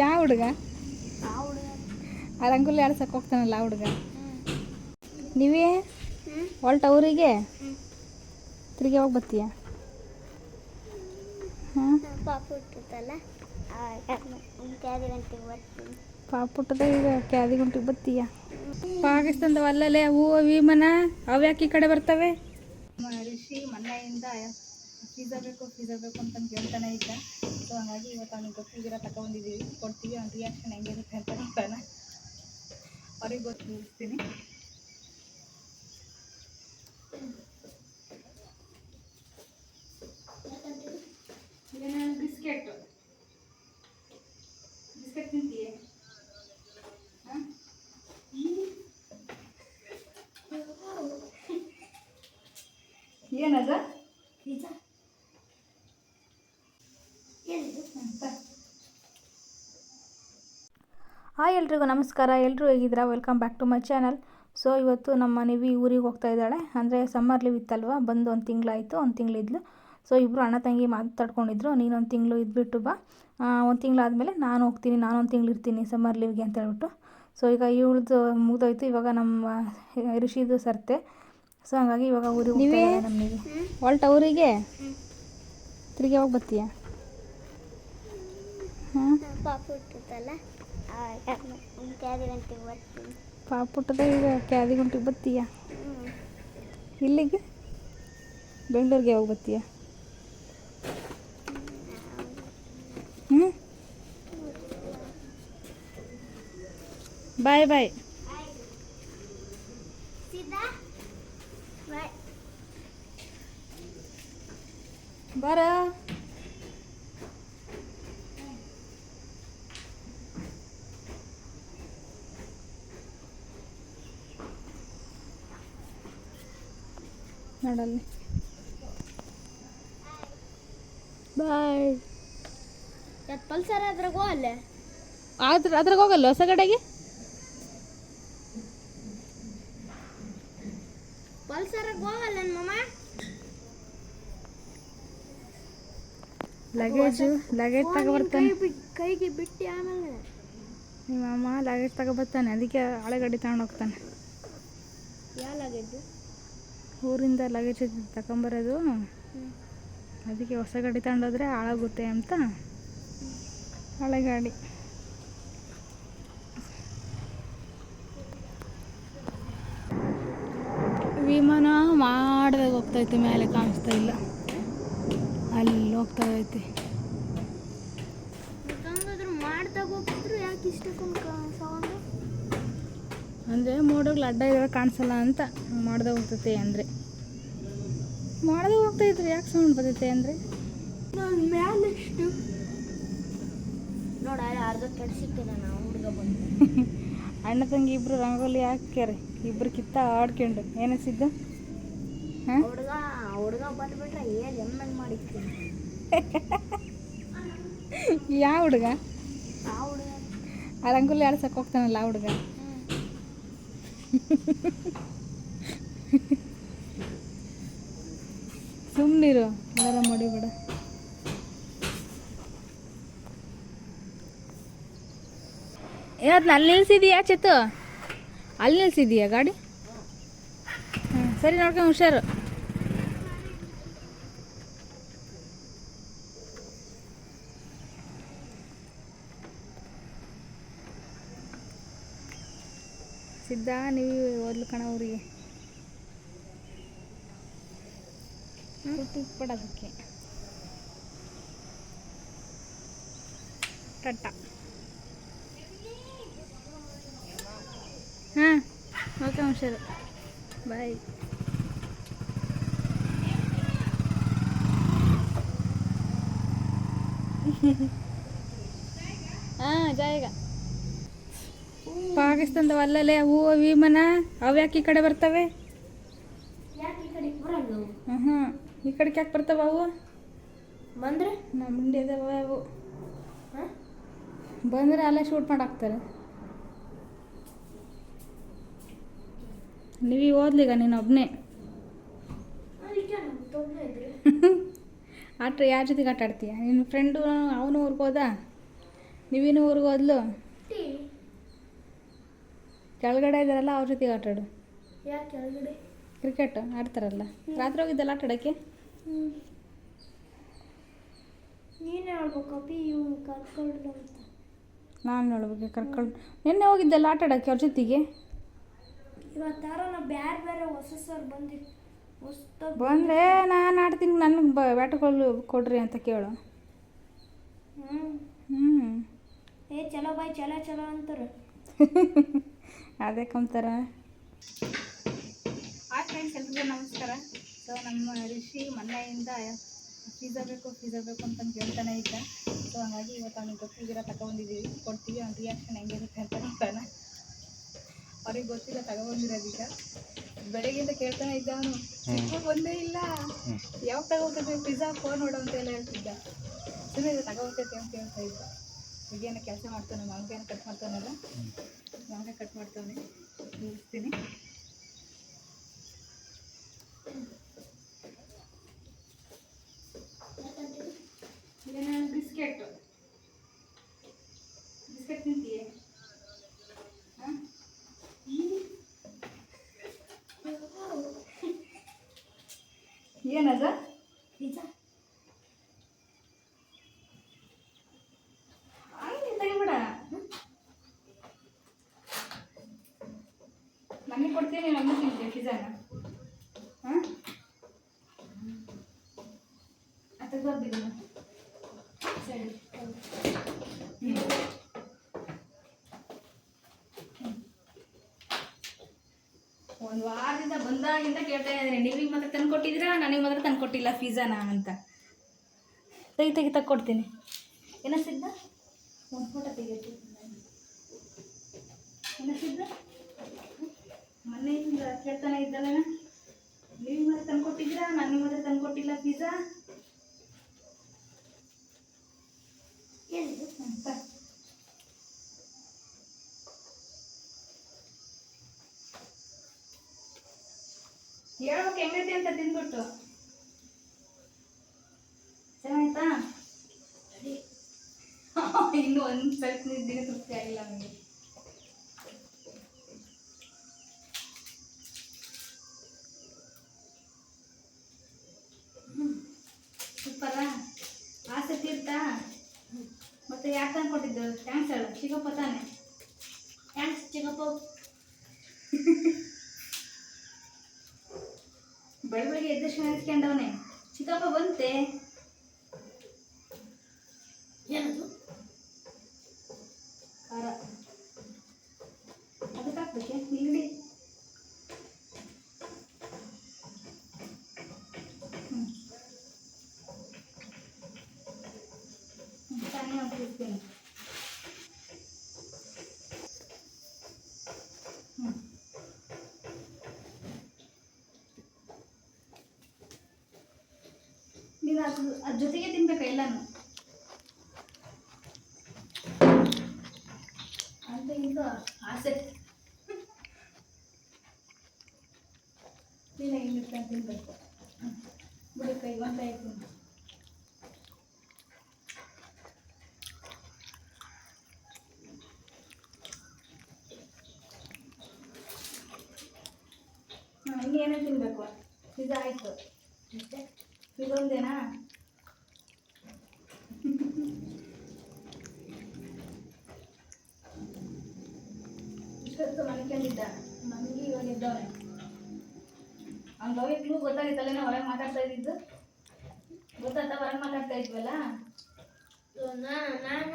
ಯಾವ ಹುಡುಗ? ಆ ಹುಡುಗ ಆ ರಂಗೋಲಿ ಆಡ್ಸಕ್ಕೆ ಹೋಗ್ತಾನಲ್ಲ ಆ ಹುಡುಗ. ನೀವೇ? ಹೊಲ್ಟ ಊರಿಗೆ? ತಿರುಗಿ ಹೋಗಿ ಬರ್ತೀಯ? ಪಾಪುಟ್ಟದ ಈಗ ಕ್ಯಾದಿ ಗುಂಟಿಗೆ ಬರ್ತೀಯ? ಪಾಕಿಸ್ತಾನದ ಅಲ್ಲಲ್ಲೇ ಹೂವು ವಿಮಾನ ಅವ್ಯಾಕೆ ಈ ಕಡೆ ಬರ್ತವೆ? ಋಷಿ ಮೊನ್ನೆಯಿಂದ ಪಿಜ್ಜಾ ಬೇಕು ಪಿಜ್ಜಾ ಬೇಕು ಅಂತ ಕೇಳ್ತಾನೆ ಇದ್ದ ಸೊ ಹಾಗಾಗಿ ಇವತ್ತು ಅವ್ನಿಗೆ ಗೊತ್ತಿದ್ದೀರ ತಗೊಂಡಿದ್ದೀವಿ ಕೊಡ್ತೀವಿ ಅವ್ನ ರಿಯಾಕ್ಷನ್ ಹೆಂಗಿರುತ್ತೆ ಅಂತ ನೋಡೋಣ ಅವ್ರಿಗೆ ಗೊತ್ತು ಮುಗಿಸ್ತೀನಿ ಬಿಸ್ಕೆಟ್ ಬಿಸ್ಕೆಟ್ ತಿಂತೀಯೇ ಹಾಂ ಏನದ ಪಿಜ್ಜಾ ಏನಿದು ಹಾಯ್ ಎಲ್ರಿಗೂ ನಮಸ್ಕಾರ. ಎಲ್ಲರೂ ಹೇಗಿದ್ದೀರಾ? Welcome back to my channel so ಇವತ್ತು ನಮ್ಮ ನಿವಿ ಊರಿಗೆ ಹೋಗ್ತಾ ಇದ್ದಾಳೆ. ಅಂದರೆ ಸಮ್ಮರ್ ಲೀವ್ ಇತ್ತಲ್ವ? ಬಂದು ಒಂದು ತಿಂಗಳಾಯಿತು, ಒಂದು ತಿಂಗಳಿದ್ಲು. ಸೊ ಇಬ್ಬರು ಅಣ್ಣ ತಂಗಿ ಮಾತಾಡ್ಕೊಂಡಿದ್ರು. ನೀನು ಒಂದು ತಿಂಗಳು ಇದ್ಬಿಟ್ಟು ಬಾ. ಒಂದು ತಿಂಗಳಾದಮೇಲೆ ನಾನು ಹೋಗ್ತೀನಿ ನಾನು ಒಂದು ತಿಂಗಳು ಇರ್ತೀನಿ ಸಮ್ಮರ್ ಲೀವ್ಗೆ ಅಂತ ಹೇಳ್ಬಿಟ್ಟು ಸೊ ಈಗ ಇವಳದು ಮುಗಿದೋಯ್ತು. ಇವಾಗ ನಮ್ಮ ಋಷಿದು ಸರ್ತೆ. ಸೊ ಹಾಗಾಗಿ ಇವಾಗ ಊರಿಗೆ ನಮ್ಮ ಹೊಲ್ಟ ಊರಿಗೆ ತಿರುಗಿ ಹೋಗಿ ಬರ್ತೀಯ ಹಾಂ ಪಾಪ ಹುಟ್ಟುತ್ತಲ್ಲ ಕ್ಯಾದಿ ಗಂಟೆಗೆ ಬರ್ತೀನಿ ಪಾಪುಟ್ಟದ ಈಗ ಕ್ಯಾದಿ ಗಂಟೆಗೆ ಬತ್ತೀಯ ಇಲ್ಲಿಗೆ? ಬೆಂಗಳೂರಿಗೆ ಹೋಗಿ ಬತ್ತೀಯ ಹ್ಞೂ ಬಾಯ್ ಬಾಯ್ ಸೀದಾ ಬಾಯ್ ಬಾರ ನೋಡಲ್ಲಿ. ಬಾಯ್ ಯಾತ್ ಪಲ್ಸರ್ ಅದ್ರಾಗ ಹೋಗಲ್ಲ? ಆದ್ರ ಅದ್ರಾಗ ಹೋಗಲ್ಲ ಹೊಸ ಕಡೆಗೆ? ಪಲ್ಸರಾಗ ಹೋಗಲ್ಲ ಮಮ್ಮ ಲಗೇಜು ಲಗೇಜ್ ತಗೊಬರ್ತಾನೆ ಕೈಗೆ ಬಿಟ್ಟು ಆಮೇಲೆ. ನಿಮ್ಮ ಅಮ್ಮ ಲಗೇಜ್ ತಗೊಬರ್ತಾನೆ ಅದಕ್ಕೆ ಹಳೆ ಗಾಡಿ ಹೋಗ್ತಾನೆ. ಯಾ ಯಾಲಾಗಿದ್ದು ಊರಿಂದ ಲಗೇಜ್ ತಗೊಂಬರೋದು. ಅದಕ್ಕೆ ಹೊಸ ಗಾಡಿ ತಗೊಂಡೋದ್ರೆ ಹಾಳಾಗುತ್ತೆ ಅಂತ ಹಳೆ ಗಾಡಿ. ವಿಮಾನ ಮಾಡಿದಾಗ ಹೋಗ್ತೈತೆ ಮೇಲೆ ಕಾಣಿಸ್ತಾ ಇಲ್ಲ. ಅಲ್ಲಿ ಹೋಗ್ತಾ ಐತಿ ಮಾಡ್ದಾಗ ಹೋಗ್ತಿದ್ರು ಯಾಕೆ ಇಷ್ಟಕ್ಕೊಂದು ಅಂದರೆ ಮೋಡಗಳು ಅಡ್ಡ ಇರೋ ಕಾಣಿಸಲ್ಲ ಅಂತ ಮಾಡ್ದೆ ಹೋಗ್ತೈತೆ ಅಂದರೆ. ಮಾಡ್ದೆ ಹೋಗ್ತೈತ್ರಿ ಯಾಕೆ ಸೌಂಡ್ ಬರ್ತೈತೆ ಅಂದರೆ? ಮ್ಯಾಲೆಷ್ಟು ನೋಡ ಅರ್ಧ ನಾವು ಹುಡುಗ ಬಂದು. ಅಣ್ಣ ತಂಗಿ ಇಬ್ರು ರಂಗೋಲಿ ಹಾಕ್ಯಾರೆ. ಇಬ್ರು ಕಿತ್ತ ಆಡ್ಕೊಂಡು. ಏನಿಸಿದ್ದು ಹುಡುಗ ಹುಡುಗ ಬಂದ್ಬಿಟ್ರೆ ಏನು ಎಮ್ಮಂಗೆ ಮಾಡಿರ್ತೀನಿ ಯಾವ ಹುಡುಗ? ಆ ಹುಡುಗ. ಆ ರಂಗೋಲಿ ಆಡ್ಸಕ್ಕೆ ಹೋಗ್ತಾನಲ್ಲ ಆ ಹುಡುಗ? ಸುಮ್ಮನಿರು ಎಲ್ಲಾರ ಮಾಡಿಬಿಡ ಏನಾದ್ ಅಲ್ಲಿ ನಿಲ್ಸಿದೀಯಾ ಚಿತ್ತು? ಅಲ್ಲಿ ನಿಲ್ಸಿದೀಯಾ ಗಾಡಿ? ಸರಿ ನೋಡ್ಕೊಂಡು ಹುಷಾರು. ಸಿದ್ಧ ನೀವು ಓದ್ಲು ಕಣ ಊರಿಗೆ ಪಡೋದಕ್ಕೆ ಟಟ್ಟ. ಹಾಂ ಓಕೆ ಹುಷಾರು ಬಾಯ್. ಹಾಂ ಜಾಯಗ. ಪಾಕಿಸ್ತಾನದ ಅಲ್ಲಲ್ಲೇ ಹೂವು ವಿಮಾನ ಅವ್ಯಾಕೆ ಈ ಕಡೆ ಬರ್ತವೆ? ಯಾಕೆ ಈ ಕಡೆ ಈ ಕಡೆಗೆ ಯಾಕೆ ಬರ್ತಾವ ಅವು? ಬಂದ್ರೆ? ನಮ್ಮ ಇಂಡಿಯಾದವ ಅವು. ಹಾಂ? ಬಂದರೆ ಅಲ್ಲೇ ಶೂಟ್ ಮಾಡಾಕ್ತಾರೆ. ನೀವು ಓದ್ಲಿಗ ನೀನು ಒಬ್ಬನೇ ಅದಕ್ಕೆ ತೊಂದರೆ ಇದ್ರೆ ಆಟ ಯಾರ ಜೊತೆಗೆ ಆಟ ಆಡ್ತೀಯ ನಿನ್ನ ಫ್ರೆಂಡು ಅವನು ಊರಿಗೆ ಹೋದ? ನೀವಿನೂ ಊರಿಗೆ ಹೋದ್ಲು? ಕೆಳಗಡೆ ಇದ್ದಾರಲ್ಲ ಅವ್ರ ಜೊತೆಗೆ ಆಟ ಆಡು. ಯಾಕೆ ಕೆಳಗಡೆ? ಕ್ರಿಕೆಟ್ ಆಡ್ತಾರಲ್ಲ. ರಾತ್ರಿ ಹೋಗಿದ್ದಲ್ಲ ಆಟ ಆಡೋಕ್ಕೆ? ನೀನೇ ಹೇಳ್ಬೇಕಪ್ಪಿ ಇವ್ನು ಕರ್ಕೊಂಡು ಅಂತ. ನಾನು ನೋಡ್ಬೇಕು ಕರ್ಕೊಂಡು ನಿನ್ನೆ ಹೋಗಿದ್ದಲ್ಲ ಆಟ ಆಡೋಕ್ಕೆ ಅವ್ರ ಜೊತೆಗೆ? ಇವತ್ತಾರ ನಾ ಬೇರೆ ಹೊಸ ಸರ್ ಬಂದಿತ್ತು ಹೊಸ್ದಾಗ್ ಬಂದರೆ ನಾನು ಆಡ್ತೀನಿ ನನಗೆ ಬ ಬ್ಯಾಟ್ಗಳು ಕೊಡ್ರಿ ಅಂತ ಕೇಳು. ಹ್ಞೂ ಹ್ಞೂ ಏ ಚಲೋ ಬಾಯ್ ಚಲೋ ಚಲೋ ಅಂತಾರೆ. ಅದೇ ಫ್ರೆಂಡ್ಸ್ ಎಲ್ರಿಗೂ ನಮಸ್ಕಾರ. ಸೊ ನಮ್ಮ ಋಷಿ ಮೊನ್ನೆಯಿಂದ ಪಿಜ್ಜಾ ಬೇಕು ಪಿಜ್ಜಾ ಬೇಕು ಅಂತಂದು ಕೇಳ್ತಾನೆ ಇದ್ದ. ಸೊ ಹಾಗಾಗಿ ಇವತ್ತು ಅವ್ನಿಗೆ ಗೊತ್ತಿದ್ದೀರ ತಗೊಬಂದಿದ್ದೀವಿ ಕೊಡ್ತೀವಿ, ಅವ್ನ ರಿಯಾಕ್ಷನ್ ಹೆಂಗಿರುತ್ತೆ ಅಂತ ನೋಡೋಣ. ಅವ್ರಿಗೆ ಗೊತ್ತಿಲ್ಲ ತಗೊಬಂದಿರೋದೀಗ ಬೆಳಿಗ್ಗೆಯಿಂದ ಕೇಳ್ತಾನೆ ಇದ್ದ ಅವನು. ಒಂದೇ ಇಲ್ಲ. ಯಾವಾಗ ತಗೋತೈತೆ ಪಿಜ್ಜಾ ಫೋನ್ ನೋಡೋ ಅಂತ ಎಲ್ಲ ಹೇಳ್ತಿದ್ದ. ಸುಮ್ಮನೆ ತಗೋತೈತೆ ಅಂತ ಹೇಳ್ತಾ ಇದ್ದ. ಈಗೇನು ಕೆಲಸ ಮಾಡ್ತಾನೆ ಕಟ್ ಮಾಡ್ತಾನಲ್ಲ ಮಾವಿನಕಾಯಿ ಕಟ್ ಮಾಡ್ತಾನೆ ನಿಲ್ಲಿಸ್ತೀನಿ ಬಿಸ್ಕೆಟ್ ಬಿಸ್ಕೆಟ್ ತಿಂತೀಯ ಏನದ ಒಂದು ವಾರದಿಂದ ಬಂದಾಗಿಂದ ಕೇಳ್ತಾ ಇದ್ದೀನಿ. ನೀವಿಗೆ ಮಾತ್ರ ತಂದು ಕೊಟ್ಟಿದ್ದೀರಾ? ನನಗೆ ಮಾತ್ರ ತಂದು ಕೊಟ್ಟಿಲ್ಲ ನಾನು ಅಂತ. ತೆಗಿ ತೆಗಿ ತಕ್ಕೊಡ್ತೀನಿ ಏನಸಿದ್ದ ಒಂದು ಫೋಟೋ ತೆಗಿಯೋದು ಏನಸಿದ್ದ ಮನೆಯಿಂದ ಕೇಳ್ತಾನೆ ಇದ್ದಲ್ಲ ನೀವು ಮಾತ್ರ ತಂದು ಕೊಟ್ಟಿದ್ದೀರಾ? ನನಗೆ ಮಾತ್ರ ತಂದು ಕೊಟ್ಟಿಲ್ಲ ಪಿಜ್ಜಾ ಅಂತ ಹೇಳ್ಬೇಕು ಹೆಂಗೈತಿ ಅಂತ ತಿಂದ್ಬಿಟ್ಟು. ಚೆನ್ನಾಯ್ತಾ ಇನ್ನು ಒಂದು ಸ್ವಲ್ಪ ದಿನ ತೃಪ್ತಿ ಆಗಿಲ್ಲ ನನಗೆ ಮತ್ತೆ ಯಾಕೆ ತಂದ್ಕೊಟ್ಟಿದ್ದು ಥ್ಯಾಂಕ್ಸ್ ಹೇಳು. ಚಿಕ್ಕಪ್ಪ ತಾನೆ. ಥ್ಯಾಂಕ್ಸ್ ಚಿಕ್ಕಪ್ಪ. ಬೆಳ ಬೆಳಿಗ್ಗೆ ಎದ್ದಷ್ಟು ನೆನೆಸ್ಕೊಂಡವನೆ ಚಿಕ್ಕಪ್ಪ ಬಂತೆ. ಏನದು ಖಾರ ಅದಕ್ಕೆ ಹಾಕ್ಬೇಕೆ ನೀಡಿ ತಾನೇ ಹಾಕ್ಬಿಡ್ತೀನಿ ಹ್ಞೂ ನೀವು ಅದು ಅದ್ರ ಜೊತೆಗೆ ತಿನ್ಬೇಕು ಎಲ್ಲಾನು. ಅಂತ ಈಗ ಆಸೆ. ಇಲ್ಲ ಇಲ್ಲ ತಿನ್ಬೇಕು. ಬಿಡಿ ಕೈ ಆಯ್ತು ಹಾಂ ಇನ್ನೇನೋ ತಿನ್ನಬೇಕು ಇದು ಆಯಿತು ಮತ್ತೆ ಇದೊಂದೇನಾ ಇಷ್ಟೊತ್ತು ಮನ್ಕೊಂಡಿದ್ದ ನಮಗೆ ಇವಾಗ ಇದ್ದವನೆ ಅವ್ನ ಲೋಹಿತ್ಲು ಗೊತ್ತಾಗಿತ್ತಲ್ಲ ಹೊರಗೆ ಮಾತಾಡ್ತಾ ಇದ್ದಿದ್ದು? ಗೊತ್ತಾತ ಹೊರಗೆ ಮಾತಾಡ್ತಾ ಇದ್ವಲ್ಲ? ನಾನು ನಾಟಕ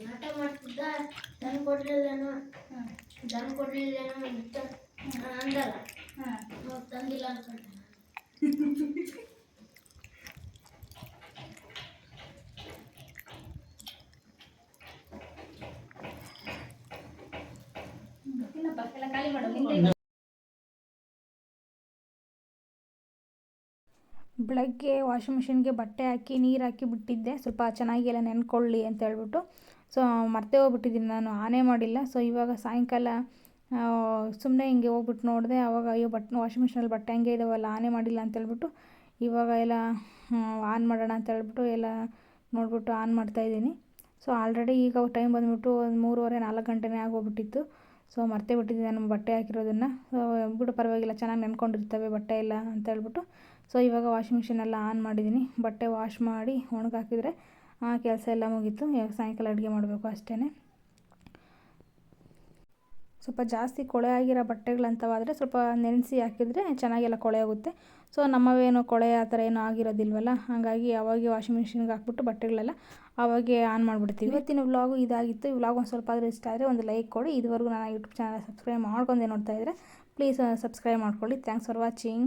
ನಾಟ ಮಾಡ್ತಿದ್ದ. ದನ ಕೊಡ್ಲಿಲ್ಲೇನೋ ದನ ಕೊಡ್ಲಿಲ್ಲೇನೋ ಅಂತ ಅಂದಲ್ಲ. ತಂದಿಲ್ಲ ಅನ್ಕೊಂಡೆ ತಿನ್ನಪ್ಪ ಎಲ್ಲ ಖಾಲಿ ಮಾಡು ನಿಂದೆ ಬೆಳಗ್ಗೆ ವಾಷಿಂಗ್ ಮಿಷಿನ್ಗೆ ಬಟ್ಟೆ ಹಾಕಿ ನೀರು ಹಾಕಿ ಬಿಟ್ಟಿದ್ದೆ. ಸ್ವಲ್ಪ ಚೆನ್ನಾಗಿ ಎಲ್ಲ ನೆನ್ಕೊಳ್ಳಿ ಅಂತ ಹೇಳ್ಬಿಟ್ಟು. ಸೊ ಮರ್ತೇ ಹೋಗ್ಬಿಟ್ಟಿದ್ದೀನಿ ನಾನು ಆನೆ ಮಾಡಿಲ್ಲ. ಸೊ ಇವಾಗ ಸಾಯಂಕಾಲ ಸುಮ್ಮನೆ ಹಿಂಗೆ ಹೋಗ್ಬಿಟ್ಟು ನೋಡಿದೆ. ಆವಾಗ ಅಯ್ಯೋ ಬಟ್ ವಾಷಿಂಗ್ ಮಿಷಿನಲ್ಲಿ ಬಟ್ಟೆ ಹಂಗೆ ಇದಾವಲ್ಲ ಆನೆ ಮಾಡಿಲ್ಲ ಅಂತ ಹೇಳ್ಬಿಟ್ಟು ಇವಾಗ ಎಲ್ಲ ಆನ್ ಮಾಡೋಣ ಅಂತ ಹೇಳ್ಬಿಟ್ಟು ಎಲ್ಲ ನೋಡಿಬಿಟ್ಟು ಆನ್ ಮಾಡ್ತಾಯಿದ್ದೀನಿ ಸೊ ಆಲ್ರೆಡಿ ಈಗ ಟೈಮ್ ಬಂದುಬಿಟ್ಟು ಒಂದು ಮೂರುವರೆ ನಾಲ್ಕು ಗಂಟೆನೇ ಆಗೋಗ್ಬಿಟ್ಟಿತ್ತು. ಸೊ ಮರ್ತೇ ಬಿಟ್ಟಿದ್ದೆ ನಾನು ಬಟ್ಟೆ ಹಾಕಿರೋದನ್ನು. ಬಿಡು ಪರವಾಗಿಲ್ಲ, ಚೆನ್ನಾಗಿ ನೆನ್ಕೊಂಡಿರ್ತವೆ ಬಟ್ಟೆ ಎಲ್ಲ ಅಂತ ಹೇಳ್ಬಿಟ್ಟು. ಸೊ ಇವಾಗ ವಾಷಿಂಗ್ ಮಿಷಿನ್ ಎಲ್ಲ ಆನ್ ಮಾಡಿದ್ದೀನಿ ಬಟ್ಟೆ ವಾಶ್ ಮಾಡಿ ಒಣಗಾಕಿದ್ರೆ ಆ ಕೆಲಸ ಎಲ್ಲ ಮುಗೀತು. ಇವಾಗ ಸಾಯಂಕಾಲ ಅಡುಗೆ ಮಾಡಬೇಕು ಅಷ್ಟೇ ಸ್ವಲ್ಪ ಜಾಸ್ತಿ ಕೊಳೆ ಆಗಿರೋ ಬಟ್ಟೆಗಳಂತವಾದರೆ ಸ್ವಲ್ಪ ನೆನೆಸಿ ಹಾಕಿದರೆ ಚೆನ್ನಾಗೆಲ್ಲ ಕೊಳೆ ಆಗುತ್ತೆ. ಸೊ ನಮ್ಮವೇನು ಕೊಳೆ ಆ ಥರ ಏನೂ ಆಗಿರೋದಿಲ್ವಲ್ಲ, ಹಾಗಾಗಿ ಅವಾಗೆ ವಾಷಿಂಗ್ ಮಿಷಿನ್ಗೆ ಹಾಕ್ಬಿಟ್ಟು ಬಟ್ಟೆಗಳೆಲ್ಲ ಅವಾಗೆ ಆನ್ ಮಾಡಿಬಿಡ್ತೀವಿ. ಇವತ್ತಿನ ವ್ಲಾಗು ಇದಾಗಿತ್ತು. ಈ ವ್ಲಾಗ್ ಒಂದು ಸ್ವಲ್ಪ ಆದರೂ ಇಷ್ಟ ಆದರೆ ಒಂದು ಲೈಕ್ ಕೊಡಿ. ಇದುವರೆಗೂ ನಾನು ಯೂಟ್ಯೂಬ್ ಚಾನಲ್ ಸಬ್ಸ್ಕ್ರೈಬ್ ಮಾಡ್ಕೊಂಡೆ ನೋಡ್ತಾ ಇದ್ದರೆ ಪ್ಲೀಸ್ ಸಬ್ಸ್ಕ್ರೈಬ್ ಮಾಡ್ಕೊಳ್ಳಿ. Thanks for watching